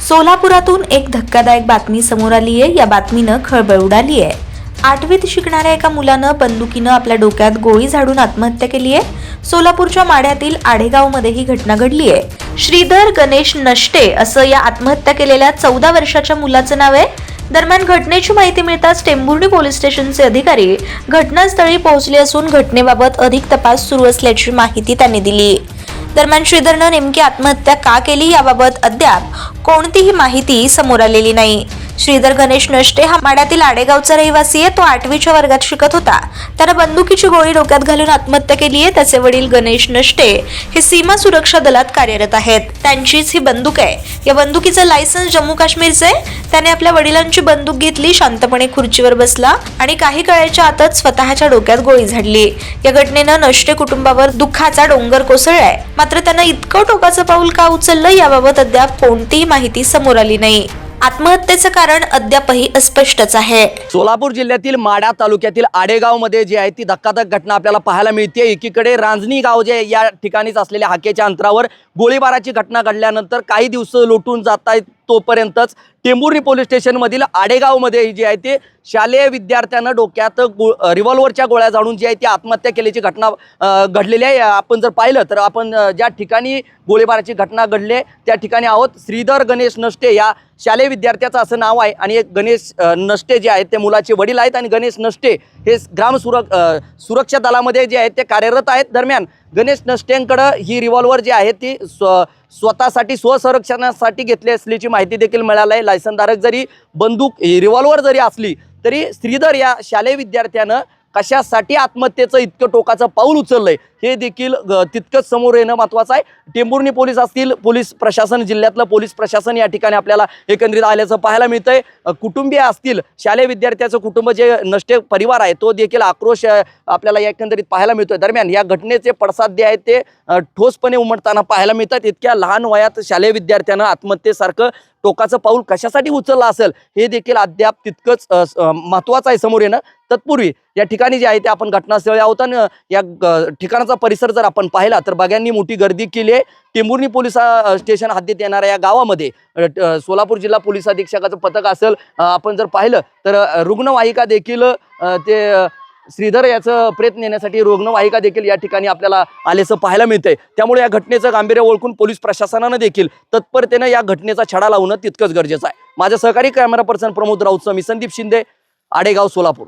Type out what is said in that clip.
सोलापुरातून एक धक्कादायक बातमी समोर आली आहे या बातमीनं खळबळ उडाली आहे आठवीत शिकणाऱ्या एका मुलानं बंदुकीनं आपल्या डोक्यात गोळी झाडून आत्महत्या केली आहे सोलापूरच्या माड्यातील आडेगावमध्ये ही घटना घडली आहे श्रीधर गणेश नष्टे असं या आत्महत्या केलेल्या चौदा वर्षाच्या मुलाचं नाव आहे. दरम्यान घटनेची माहिती मिळताच टेंभुर्णी पोलीस स्टेशनचे अधिकारी घटनास्थळी पोहोचले असून घटनेबाबत अधिक तपास सुरू असल्याची माहिती त्यांनी दिली. दरम्यान श्रीधरनं नेमकी आत्महत्या का केली याबाबत अद्याप कोणतीही माहिती समोर आलेली नाही. श्रीधर गणेश नष्टे हा माड्यातील आडेगावचा रहिवासी आहे. तो आठवीच्या वर्गात शिकत होता. त्यानं बंदुकीची गोळी डोक्यात घालून आत्महत्या केली आहे त्याचे वडील गणेश नष्टे हे सीमा सुरक्षा दलात कार्यरत आहेत. त्यांचीच ही बंदूक आहे. या बंदुकीचं लायसन्स जम्मू काश्मीरचे आहे. त्याने आपल्या वडिलांची बंदूक घेतली शांतपणे खुर्चीवर बसला आणि काही काळाच्या आतच स्वतःच्या डोक्यात गोळी झाडली. या घटनेनं नष्टे कुटुंबावर दुःखाचा डोंगर कोसळलाय. मात्र त्यानं इतकं टोकाचं पाऊल का उचललं याबाबत अद्याप कोणतीही माहिती समोर आली नाही. आत्महत्येचं कारण अद्यापही अस्पष्टच आहे. सोलापूर जिल्ह्यातील माढा तालुक्यातील आडेगावमध्ये जी आहे ती धक्काधक घटना आपल्याला पाहायला मिळते एकीकडे रांजणी गाव जे या ठिकाणीच असलेल्या हाकेच्या अंतरावर गोळीबाराची घटना घडल्यानंतर काही दिवस लोटून जात आहेत तोपर्यंतच टेंभुर्णी पोलीस स्टेशनमधील आडेगावमध्ये जी आहे ते शालेय विद्यार्थ्यांना डोक्यात गो रिव्हॉल्वरच्या गोळ्या जाणून जी आहे ती आत्महत्या केल्याची घटना घडलेली आहे. आपण जर पाहिलं तर आपण ज्या ठिकाणी गोळीबाराची घटना घडली आहे, त्या ठिकाणी आहोत श्रीधर गणेश नष्टे या शालेय विद्यार्थ्याचं असं नाव आहे आणि एक गणेश नष्टे जे आहेत ते मुलाचे वडील आहेत आणि गणेश नष्टे हे ग्राम सुरक सुरक्षा दलामध्ये जे आहेत ते कार्यरत आहेत. दरम्यान गणेश नष्टेंकडं ही रिव्हॉल्वर जी आहे ती स्व स्वतःसाठी स्वसंरक्षणासाठी घेतली असल्याची माहिती देखील मिळाली आहे. लायसनधारक जरी बंदूक रिव्हॉल्वर जरी असली तरी श्रीधर या शालेय विद्यार्थ्यानं कशासाठी आत्महत्येचं इतकं टोकाचं पाऊल उचललंय? हे देखील तितकंच समोर येणं महत्त्वाचं आहे. टेंभुर्णी पोलीस असतील पोलीस प्रशासन जिल्ह्यातलं पोलीस प्रशासन या ठिकाणी आपल्याला एकंदरीत आल्याचं पाहायला मिळतंय. कुटुंबीय असतील शालेय विद्यार्थ्याचं कुटुंब जे नष्टे परिवार आहे तो देखील आक्रोश आपल्याला एकंदरीत पाहायला मिळतोय. दरम्यान या घटनेचे पडसाद जे आहेत ते ठोसपणे उमटताना पाहायला मिळतात. इतक्या लहान वयात शालेय विद्यार्थ्यानं आत्महत्येसारखं टोकाचं पाऊल कशासाठी उचललं असेल हे देखील अद्याप तितकंच महत्त्वाचं आहे समोर येणं. तत्पूर्वी या ठिकाणी जे आहे ते आपण घटनास्थळी आहोत आणि या ग- ठिकाणाचा परिसर जर आपण पाहिला तर बघ्यांनी मोठी गर्दी केली आहे. टेंभुर्णी पोलीस स्टेशन हद्दीत येणाऱ्या या गावामध्ये सोलापूर जिल्हा पोलीस अधीक्षकाचं पथक असेल आपण जर पाहिलं तर रुग्णवाहिका देखील ते श्रीधर याचं प्रयत्न नेण्यासाठी रुग्णवाहिका देखील या ठिकाणी आपल्याला आल्याचं पाहायला मिळतंय. त्यामुळे या घटनेचं गांभीर्य ओळखून पोलीस प्रशासनानं देखील तत्परतेनं या घटनेचा छडा लावणं तितकंच गरजेचं आहे. माझ्या सहकारी कॅमेरा पर्सन प्रमोद राऊतचं मी संदीप शिंदे आडेगाव सोलापूर.